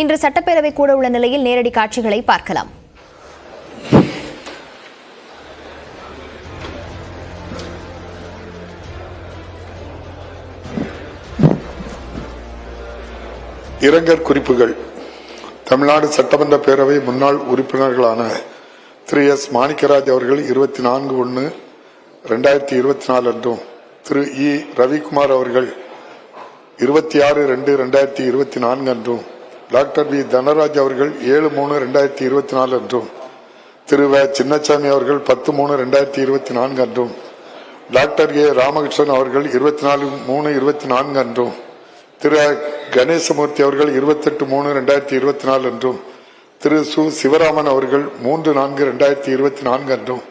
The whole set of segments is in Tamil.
இன்று சட்டப்பேரவை கூட உள்ள நிலையில் நேரடி காட்சிகளை பார்க்கலாம். இரங்கற் குறிப்புகள். தமிழ்நாடு சட்டமன்ற பேரவை முன்னாள் உறுப்பினர்களான திரு எஸ். மாணிக்கராஜ் அவர்கள் இருபத்தி நான்கு ஒன்று ரெண்டாயிரத்தி இருபத்தி நாலு அன்றும் திரு இ. ரவிக்குமார் அவர்கள் இருபத்தி ஆறு ரெண்டு ரெண்டாயிரத்தி இருபத்தி நான்கு அன்றும் டாக்டர் வி தனராஜ் அவர்கள் ஏழு மூணு ரெண்டாயிரத்தி இருபத்தி நாலு அன்றும் திரு வ சின்னசாமி அவர்கள் பத்து மூணு ரெண்டாயிரத்தி இருபத்தி நான்கு அன்றும் டாக்டர் ஏ ராமகிருஷ்ணன் அவர்கள் இருபத்தி நாலு மூணு இருபத்தி நான்கு அன்றும் திரு கணேசமூர்த்தி அவர்கள் இருபத்தெட்டு மூணு ரெண்டாயிரத்தி இருபத்தி நாலு அன்றும் திரு சு சிவராமன் அவர்கள் மூன்று நான்கு ரெண்டாயிரத்தி இருபத்தி நான்கு அன்றும்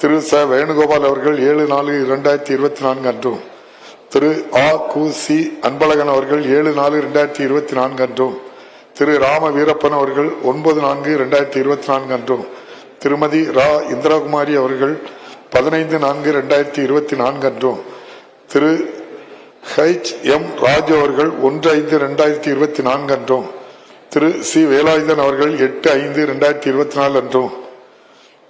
திரு ச வேணுகோபால் அவர்கள் ஏழு நாலு இரண்டாயிரத்தி இருபத்தி நான்கு அன்றும் திரு ஆ கு சி அன்பழகன் அவர்கள் ஏழு நாலு ரெண்டாயிரத்தி இருபத்தி நான்கு அன்றும் திரு ராம வீரப்பன் அவர்கள் ஒன்பது நான்கு ரெண்டாயிரத்தி இருபத்தி நான்கு அன்றும் திருமதி ரா இந்திராகுமாரி அவர்கள் பதினைந்து நான்கு ரெண்டாயிரத்தி இருபத்தி நான்கு அன்றும் திரு ஹெச் எம் ராஜ் அவர்கள் ஒன்று ஐந்து ரெண்டாயிரத்தி இருபத்தி நான்கு அன்றும் திரு சி வேலாயுதன் அவர்கள் எட்டு ஐந்து ரெண்டாயிரத்தி இருபத்தி நாலு அன்றும்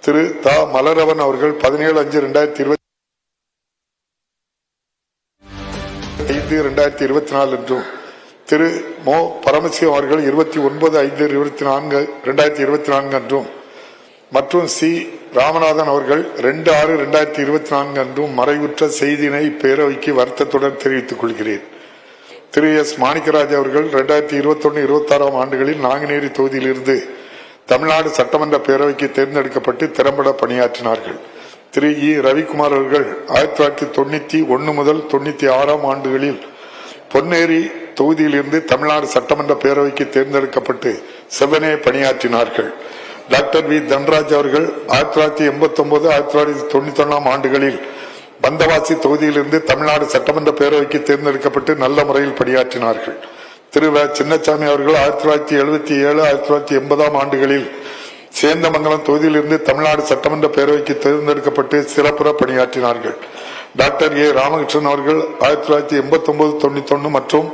திரு தா மலரவன் அவர்கள் பதினேழு அஞ்சு ரெண்டாயிரத்தி இருபத்தி ஐந்து ரெண்டாயிரத்தி இருபத்தி நாலு அன்றும். திரு மோ பரமசிவம் அவர்கள் இருபத்தி ஒன்பது ஐந்து இருபத்தி நான்கு ரெண்டாயிரத்தி இருபத்தி நான்கு அன்றும் மற்றும் சி ராமநாதன் அவர்கள் ரெண்டு ஆறு ரெண்டாயிரத்தி இருபத்தி நான்கு அன்றும் மறைவுற்ற செய்தியினை பேரவைக்கு வருத்தத்துடன் தெரிவித்துக் கொள்கிறேன். திரு எஸ் மாணிக்கராஜ் அவர்கள் ரெண்டாயிரத்தி இருபத்தொன்னு இருபத்தாறாம் ஆண்டுகளில் நாங்குநேரி தொகுதியிலிருந்து தமிழ்நாடு சட்டமன்ற பேரவைக்கு தேர்ந்தெடுக்கப்பட்டு திறம்பட பணியாற்றினார்கள். திரு இ ரவிக்குமார் அவர்கள் ஆயிரத்தி தொள்ளாயிரத்தி தொண்ணூத்தி ஒன்னு முதல் தொண்ணூத்தி ஆறாம் ஆண்டுகளில் பொன்னேரி தொகுதியிலிருந்து தமிழ்நாடு சட்டமன்ற பேரவைக்கு தேர்ந்தெடுக்கப்பட்டு செவ்வனே பணியாற்றினார்கள். Doctor V. தன்ராஜ் அவர்கள் ஆயிரத்தி தொள்ளாயிரத்தி எண்பத்தி ஒன்பது ஆயிரத்தி தொள்ளாயிரத்தி தொண்ணூத்தி ஒன்னாம் ஆண்டுகளில் பந்தவாசி தொகுதியிலிருந்து தமிழ்நாடு சட்டமன்ற பேரவைக்கு தேர்ந்தெடுக்கப்பட்டு நல்ல முறையில் பணியாற்றினார்கள். திரு. வ. சின்னசாமி அவர்கள் ஆயிரத்தி தொள்ளாயிரத்தி எழுபத்தி ஏழு ஆயிரத்தி தொள்ளாயிரத்தி எண்பதாம் ஆண்டுகளில் சேந்தமங்கலம் தொகுதியிலிருந்து தமிழ்நாடு சட்டமன்ற பேரவைக்கு தேர்ந்தெடுக்கப்பட்டு சிறப்புற பணியாற்றினார்கள். டாக்டர் ஏ ராமகிருஷ்ணன் அவர்கள் ஆயிரத்தி தொள்ளாயிரத்தி எண்பத்தி ஒன்பது தொண்ணூத்தி ஒன்று மற்றும்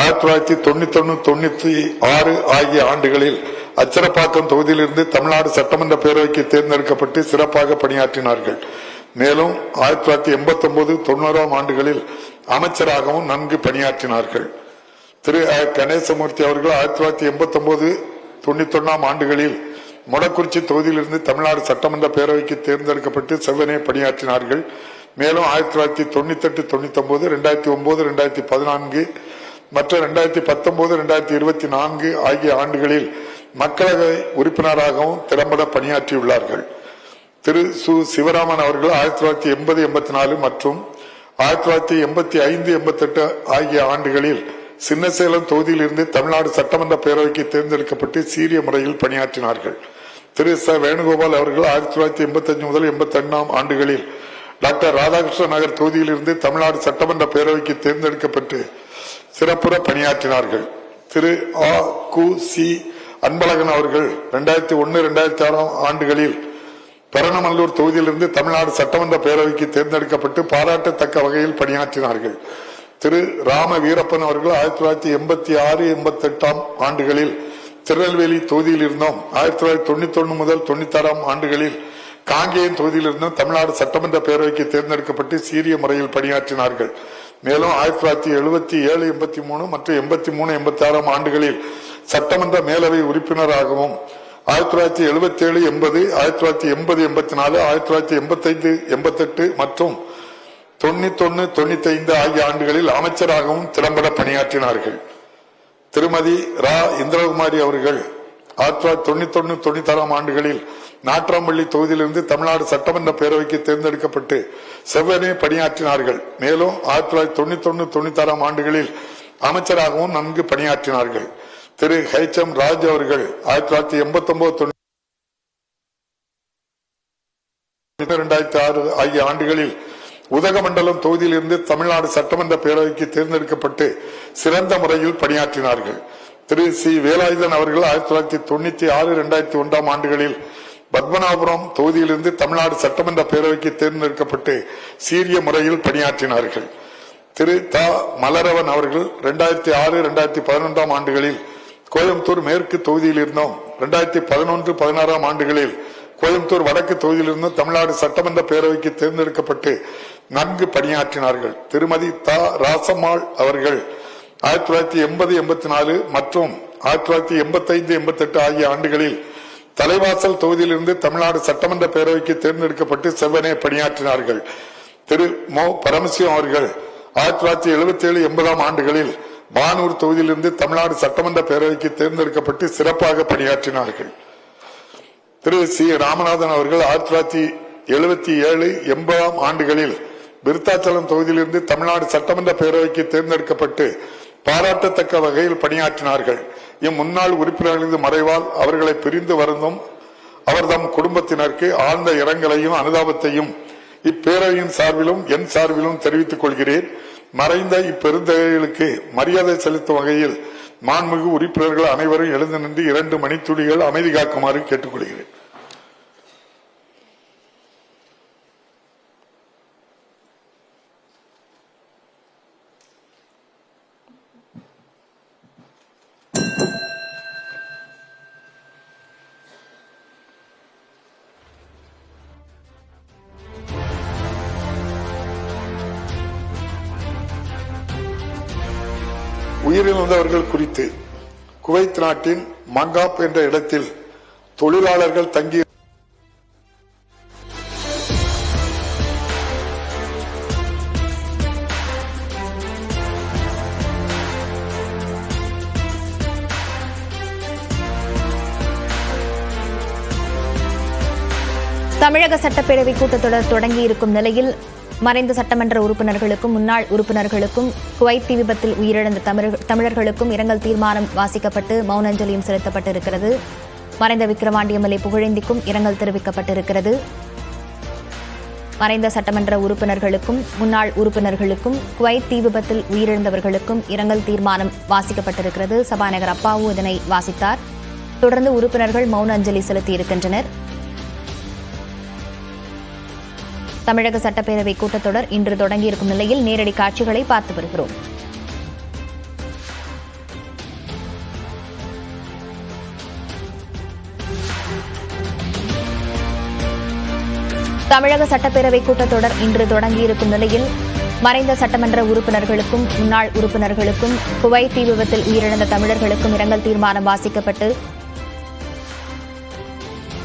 ஆயிரத்தி தொள்ளாயிரத்தி தொண்ணூத்தி ஒன்று தொண்ணூத்தி ஆறு ஆகிய ஆண்டுகளில் அச்சரப்பாக்கம் தொகுதியிலிருந்து தமிழ்நாடு சட்டமன்ற பேரவைக்கு தேர்ந்தெடுக்கப்பட்டு சிறப்பாக பணியாற்றினார்கள். மேலும் ஆயிரத்தி தொள்ளாயிரத்தி எண்பத்தி ஒன்பது தொண்ணூறாம் ஆண்டுகளில் அமைச்சராகவும் நன்கு பணியாற்றினார்கள். திரு கணேசமூர்த்தி அவர்கள் ஆயிரத்தி தொள்ளாயிரத்தி எண்பத்தி ஒன்பது தொண்ணூத்தி ஒன்னாம் ஆண்டுகளில் மொடக்குறிச்சி தொகுதியிலிருந்து தமிழ்நாடு சட்டமன்ற பேரவைக்கு தேர்ந்தெடுக்கப்பட்டு செவ்வனே பணியாற்றினார்கள். மேலும் ஆயிரத்தி தொள்ளாயிரத்தி தொண்ணூத்தி எட்டு தொண்ணூத்தி ஒன்பது ரெண்டாயிரத்தி ஒன்பது ரெண்டாயிரத்தி பதினான்கு மற்றும் ரெண்டாயிரத்தி பத்தொன்பது ரெண்டாயிரத்தி இருபத்தி நான்கு ஆகிய ஆண்டுகளில் மக்களவை உறுப்பினராகவும் திறம்பட பணியாற்றியுள்ளார்கள். திரு. சு. சிவராமன் அவர்கள் ஆயிரத்தி தொள்ளாயிரத்தி எண்பது எண்பத்தி நாலு மற்றும் ஆயிரத்தி தொள்ளாயிரத்தி எண்பத்தி ஐந்து எண்பத்தி எட்டு ஆகிய ஆண்டுகளில் சின்னசேலம் தொகுதியிலிருந்து தமிழ்நாடு சட்டமன்ற பேரவைக்கு தேர்ந்தெடுக்கப்பட்டு சீரிய முறையில் பணியாற்றினார்கள். திரு. ச. வேணுகோபால் அவர்கள் ஆயிரத்தி தொள்ளாயிரத்தி எண்பத்தி அஞ்சு முதல் எண்பத்தி ஒன்னாம் ஆண்டுகளில் டாக்டர் ராதாகிருஷ்ண நகர் தொகுதியிலிருந்து தமிழ்நாடு சட்டமன்ற பேரவைக்கு தேர்ந்தெடுக்கப்பட்டு சிறப்புற பணியாற்றினார்கள். திரு ஆ கு சி அன்பழகன் அவர்கள் இரண்டாயிரத்தி ஒன்னு இரண்டாயிரத்தி ஆறாம் ஆண்டுகளில் பெரணமல்லூர் தொகுதியிலிருந்து தமிழ்நாடு சட்டமன்ற பேரவைக்கு தேர்ந்தெடுக்கப்பட்டு பாராட்டத்தக்க வகையில் பணியாற்றினார்கள். திரு ராம வீரப்பன் அவர்கள் ஆயிரத்தி தொள்ளாயிரத்தி எண்பத்தி ஆறு எண்பத்தி எட்டாம் ஆண்டுகளில் திருநெல்வேலி தொகுதியில் இருந்தோம். ஆயிரத்தி தொள்ளாயிரத்தி தொண்ணூத்தி ஒன்று முதல் தொண்ணூத்தி ஆண்டுகளில் காங்கேயம் தொகுதியிலிருந்தும் தமிழ்நாடு சட்டமன்ற பேரவைக்கு தேர்ந்தெடுக்கப்பட்டு சீரிய முறையில் பணியாற்றினார்கள். மேலும் ஆயிரத்தி தொள்ளாயிரத்தி எழுபத்தி ஏழு எண்பத்தி மூணு மற்றும் எண்பத்தி மூணு எண்பத்தி ஆறாம் ஆண்டுகளில் சட்டமன்ற மேலவை உறுப்பினராகவும் ஆயிரத்தி தொள்ளாயிரத்தி எழுபத்தி ஏழு எண்பது ஆயிரத்தி தொள்ளாயிரத்தி எண்பது எண்பத்தி நாலு ஆயிரத்தி தொள்ளாயிரத்தி எண்பத்தைந்து எண்பத்தெட்டு எண்பத்தி எட்டு மற்றும் தொண்ணூத்தி ஒன்னு தொண்ணூத்தி ஐந்து ஆகிய ஆண்டுகளில் அமைச்சராகவும் திறம்பட பணியாற்றினார்கள். திருமதி ரா. இந்திரகுமாரி அவர்கள் ஆயிரத்தி தொள்ளாயிரத்தி தொண்ணூத்தி ஒன்னு தொண்ணூத்தி ஆறாம் ஆண்டுகளில் நாற்றாம்பள்ளி தொகுதியிலிருந்து தமிழ்நாடு சட்டமன்ற பேரவைக்கு தேர்ந்தெடுக்கப்பட்டு செவ்வனே பணியாற்றினார்கள். மேலும் ஆயிரத்தி தொள்ளாயிரத்தி தொண்ணூத்தி ஒன்னு தொண்ணூத்தி ஆறாம் ஆண்டுகளில் அமைச்சராகவும் நன்கு பணியாற்றினார்கள். திரு ஹெச் எம் ராஜ் அவர்கள் ஆயிரத்தி தொள்ளாயிரத்தி எண்பத்தி ஒன்பது இரண்டாயிரத்தி ஆறு ஆகிய ஆண்டுகளில் உதகமண்டலம் தொகுதியிலிருந்து தமிழ்நாடு சட்டமன்ற பேரவைக்கு தேர்ந்தெடுக்கப்பட்டு சிறந்த முறையில் பணியாற்றினார்கள். திரு சி. வேலாயுதன் அவர்கள் ஆயிரத்தி தொள்ளாயிரத்தி தொண்ணூத்தி ஆறு இரண்டாயிரத்தி ஒன்றாம் ஆண்டுகளில் பத்மநாபுரம் தொகுதியிலிருந்து தமிழ்நாடு சட்டமன்ற பேரவைக்கு தேர்ந்தெடுக்கப்பட்டு சீரிய முறையில் பணியாற்றினார்கள். திரு. த. மலரவன் அவர்கள் இரண்டாயிரத்தி ஆறு இரண்டாயிரத்தி பதினொன்றாம் ஆண்டுகளில் கோயம்புத்தூர் மேற்கு தொகுதியில் இருந்தோம் இரண்டாயிரத்தி பதினொன்று பதினாறாம் ஆண்டுகளில் கோயம்புத்தூர் வடக்கு தொகுதியில் இருந்தும் தமிழ்நாடு சட்டமன்ற பேரவைக்கு தேர்ந்தெடுக்கப்பட்டு நன்கு பணியாற்றினார்கள். திருமதி த. ராசம்மாள் அவர்கள் ஆயிரத்தி தொள்ளாயிரத்தி எண்பது எண்பத்தி நாலு மற்றும் ஆயிரத்தி தொள்ளாயிரத்தி எண்பத்தி ஐந்து எண்பத்தி எட்டு ஆகிய ஆண்டுகளில் தலைவாசல் தொகுதியிலிருந்து தமிழ்நாடு சட்டமன்ற பேரவைக்கு தேர்ந்தெடுக்கப்பட்டு செவ்வனே பணியாற்றினார்கள். திரு. மோ. பரமசிவம் அவர்கள் ஆயிரத்தி தொள்ளாயிரத்தி எழுபத்தி ஏழு எண்பதாம் ஆண்டுகளில் பானூர் தொகுதியிலிருந்து தமிழ்நாடு சட்டமன்ற பேரவைக்கு தேர்ந்தெடுக்கப்பட்டு சிறப்பாக பணியாற்றினார்கள். திரு. சி. ராமநாதன் அவர்கள் ஆயிரத்தி தொள்ளாயிரத்தி எழுபத்தி ஏழு எண்பதாம் ஆண்டுகளில் விருத்தாச்சலம் தொகுதியிலிருந்து தமிழ்நாடு சட்டமன்ற பேரவைக்கு தேர்ந்தெடுக்கப்பட்டு பாராட்டத்தக்க வகையில் பணியாற்றினார்கள். எம் முன்னாள் உறுப்பினர்களது மறைவால் அவர்களை பிரிந்து வருந்தும் அவர் தம் குடும்பத்தினருக்கு ஆழ்ந்த இரங்கலையும் அனுதாபத்தையும் இப்பேரவையின் சார்பிலும் என் சார்பிலும் தெரிவித்துக் கொள்கிறேன். மறைந்த இப்பெருந்தகைகளுக்கு மரியாதை செலுத்தும் வகையில் மாண்புமிகு உறுப்பினர்கள் அனைவரும் எழுந்து நின்று இரண்டு மணித்துளிகள் அமைதி காக்குமாறு கேட்டுக்கொள்கிறேன். உயிரிழந்தவர்கள் குறித்து குவைத் நாட்டின் மங்காப் என்ற இடத்தில் தொழிலாளர்கள் தங்கி தமிழக சட்டப்பேரவை கூட்டத்தொடர் தொடங்கியிருக்கும் நிலையில் மறைந்த சட்டமன்ற உறுப்பினர்களுக்கும் முன்னாள் உறுப்பினர்களுக்கும் குவைத் தீ விபத்தில் உயிரிழந்த தமிழர்- தமிழர்களுக்கும் இரங்கல் தீர்மானம் வாசிக்கப்பட்டு மௌன அஞ்சலியும் செலுத்தப்பட்டிருக்கிறது. மறைந்த விக்கிரவாண்டி எம்எல்ஏ புகழேந்திக்கும் இரங்கல் தெரிவிக்கப்பட்டிருக்கிறது. மறைந்த சட்டமன்ற உறுப்பினர்களுக்கும் முன்னாள் உறுப்பினர்களுக்கும் குவைத் தீ விபத்தில் உயிரிழந்தவர்களுக்கும் இரங்கல் தீர்மானம் வாசிக்கப்பட்டிருக்கிறது. சபாநாயகர் அப்பாவு இதனை வாசித்தார். தொடர்ந்து உறுப்பினர்கள் மௌன அஞ்சலி செலுத்தியிருக்கின்றனர். தமிழக சட்டப்பேரவை கூட்டத்தொடர் இன்று தொடங்கியிருக்கும் நிலையில் நேரடி காட்சிகளை பார்த்து வருகிறோம். தமிழக சட்டப்பேரவை கூட்டத்தொடர் இன்று தொடங்கியிருக்கும் நிலையில் மறைந்த சட்டமன்ற உறுப்பினர்களுக்கும் முன்னாள் உறுப்பினர்களுக்கும் குவைத் தீ விபத்தில் உயிரிழந்த தமிழர்களுக்கும் இரங்கல் தீர்மானம் வாசிக்கப்பட்டு